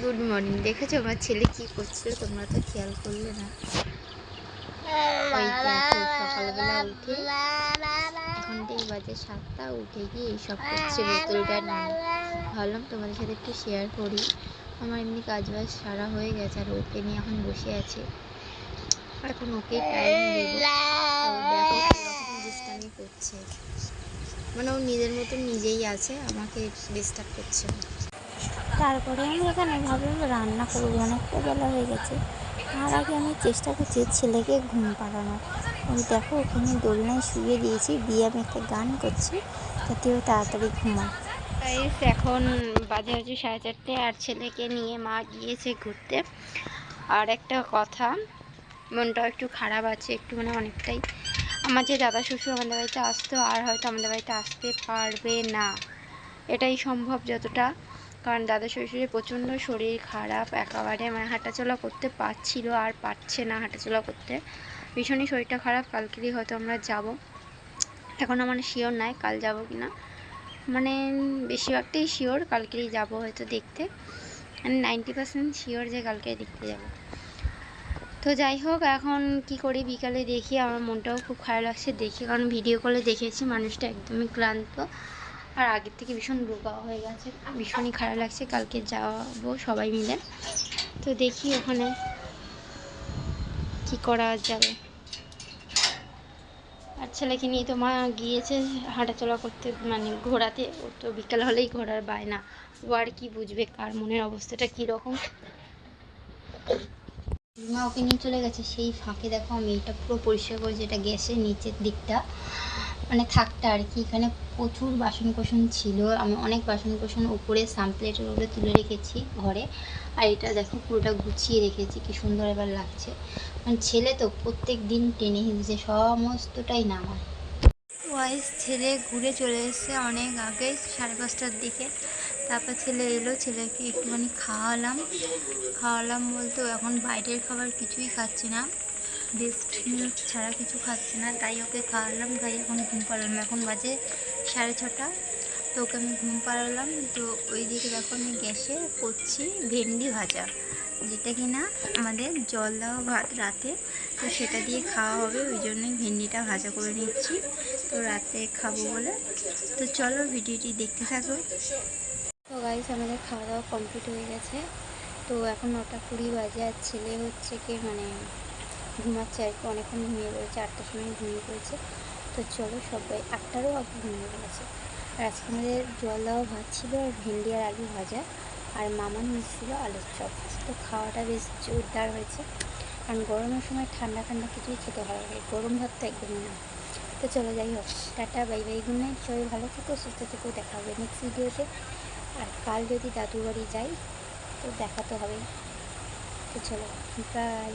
Good morning দেখেছ আমার ছেলে কি করছিল তোমরা তো খেয়াল করলে না। সকালবেলা উঠে এখনটাই বাজে সাতটা, উঠে গিয়ে এইসব করছে বোতলটা নিয়ে। ভাবলাম তোমাদের সাথে একটু শেয়ার করি। আমার এমনি কাজ বাজ সারা হয়ে গেছে আর ওকে নিয়ে এখন বসে আছে। এখন ওকে টাইম করছে। মানে ও নিজের মতো নিজেই আছে, আমাকে ডিস্টার্ব করছে না। তারপরে আমি এখানে ভাবলাম রান্না করব অনেকটা বেলা হয়ে গেছে। তার আগে আমি চেষ্টা করছি ছেলেকে ঘুম পাড়ানোর ওই দেখো, ওখানে দোলনায় শুয়ে দিয়েছি, দিয়ে আমি একটা গান করছি, যাতে ও তাড়াতাড়ি ঘুমায়। এখন বাজে হচ্ছে সাড়ে চারটে, আর ছেলেকে নিয়ে মা গিয়েছে ঘুরতে। আর একটা কথা, মনটাও একটু খারাপ আছে, একটু মানে অনেকটাই। আমার যে দাদা শ্বশুর আমাদের বাড়িতে আসতো, আর হয়তো আমাদের বাড়িতে আসতে পারবে না। এটাই সম্ভব যতটা। কারণ দাদা শ্বশুরের প্রচণ্ড শরীর খারাপ, একেবারে মানে হাঁটাচলা করতে পারছিল আর পারছে না হাঁটাচলা করতে। ভীষণই শরীরটা খারাপ, কালকেরই হয়তো আমরা যাব। এখন আমার শিওর নাই কাল যাব কি না মানে বেশিরভাগটাই শিওর কালকেই যাব হয়তো দেখতে। মানে নাইনটি পার্সেন্ট শিওর যে কালকে দেখতে যাব। তো যাই হোক, এখন কি করি বিকালে দেখি, আমার মনটাও খুব খারাপ লাগছে দেখি। কারণ ভিডিও কলে দেখেছি, মানুষটা একদমই ক্লান্ত। আর আগের থেকে ভীষণ রোগা হয়ে গেছে। ভীষণই খারাপ লাগছে। কালকে যাব সবাই মিলে। তো দেখি ওখানে কি করা যাবে। আর ছেলেকে নিয়ে তো মা গিয়েছে হাঁটাচলা করতে মানে ঘোরাতে। ও তো বিকাল হলেই ঘোরার বায়না। ও আর কি বুঝবে? কার মনের অবস্থাটা কীরকম? মা, ওকে নিয়ে চলে গেছে। সেই ফাঁকে দেখো আমি এটা পুরো পরিষ্কার করেছি এটা গ্যাসের নিচের দিকটা মানে থাকটা আর কি। এখানে প্রচুর বাসন কোসন ছিল। আমি অনেক বাসন কোসন উপরে সামপ্লেটের উপরে তুলে রেখেছি ঘরে। আর এটা দেখো পুরোটা গুছিয়ে রেখেছি, কি সুন্দর এবার লাগছে। মানে ছেলে তো প্রত্যেক দিন টেনে হিঁচড়েছে সমস্তটাই নামায়। ওয়াইস ছেলে ঘুরে চলে এসেছে অনেক আগে, সাড়ে পাঁচটার দিকে। তারপর ছেলে এলো, ছেলেকে একটুখানি খাওয়ালাম। খাওয়ালাম বলতে এখন বাইরের খাবার কিছুই খাচ্ছে না। বেস্ট মিল্ক ছাড়া কিছু খাচ্ছে না, তাই ওকে খাওয়ালাম। তাই এখন ঘুম পাড়ালাম। এখন বাজে সাড়ে ছটা। তো ওকে আমি ঘুম পাড়ালাম। তো ওই দিকে দেখো আমি গ্যাসে করছি ভেন্ডি ভাজা, যেটা কি না আমাদের জল দেওয়া ভাত রাতে। তো সেটা দিয়ে খাওয়া হবে, ওই জন্যই ভেন্ডিটা ভাজা করে নিচ্ছি। তো রাতে খাব বলে। তো চলো ভিডিওটি দেখতে থাকো। তো গাইস আমাদের খাওয়া দাওয়া কমপ্লিট হয়ে গেছে। তো এখন নটা কুড়ি বাজে আর ছেলে হচ্ছে কি মানে ঘুমাচ্ছে আর কি, অনেকক্ষণ ঘুমিয়ে পড়েছে, আটটার সময় ঘুমিয়ে পড়েছে। তো চলো সবাই আটটারও আগে ঘুমিয়ে পড়েছে। আর আজকে আমাদের জল দেওয়া ভাত ছিল আর ভেন্ডি আর আলু ভাজা। আর মামার মিশছিল আলুর চপ। তো খাওয়াটা বেশ জোরদার হয়েছে। কারণ গরমের সময় ঠান্ডা ঠান্ডা কিছুই খেতে ভালো লাগে, গরম ভাত তো একদমই না। তো চলো যাই হোক, tata, bye bye good night সবাই ভালো থেকো, সুস্থ থেকো, দেখা হবে নেক্সট ভিডিওতে আর কাল যদি দাদুর বাড়ি যাই তো দেখা তো হবেই। তো চলো বাই